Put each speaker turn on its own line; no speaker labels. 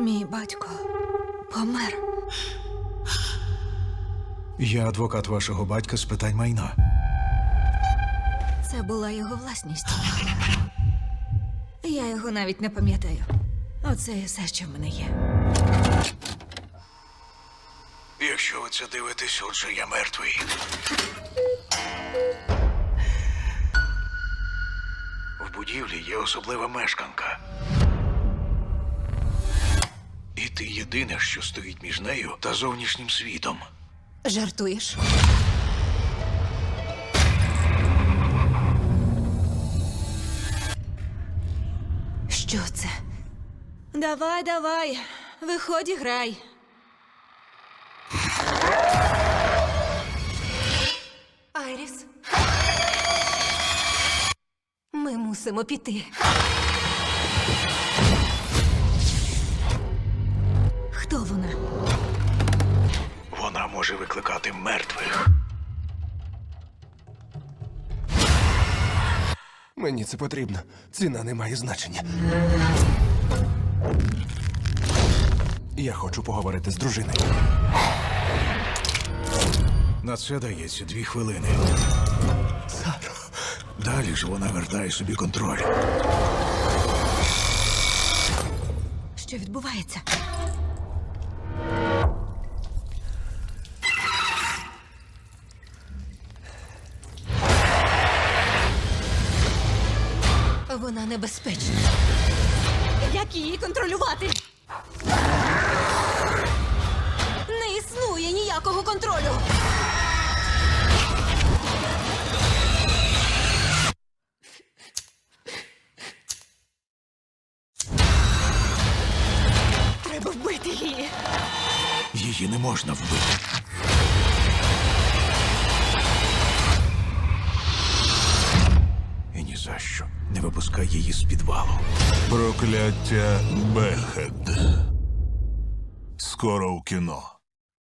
Мій батько помер.
Я адвокат вашого батька з питань майна.
Це була його власність. Я його навіть не пам'ятаю. Оце і все, що в мене є.
Якщо ви це дивитесь, отже я мертвий. В будівлі є особлива мешканка. І ти єдине, що стоїть між нею та зовнішнім світом.
Жартуєш? Що це? Давай, давай, виходь і грай. Айріс. Ми мусимо піти. Хто вона?
Вона може викликати мертвих.
Мені це потрібно. Ціна не має значення. Я хочу поговорити з дружиною.
На це дається дві хвилини.
Саро,
Далі ж вона вертає собі контроль.
Що відбувається? Вона небезпечна. Як її контролювати? Не існує ніякого контролю. Треба вбити її.
Її не можна вбити. Ні не випускай її з підвалу.
Прокляття Бехед. Скоро у кіно.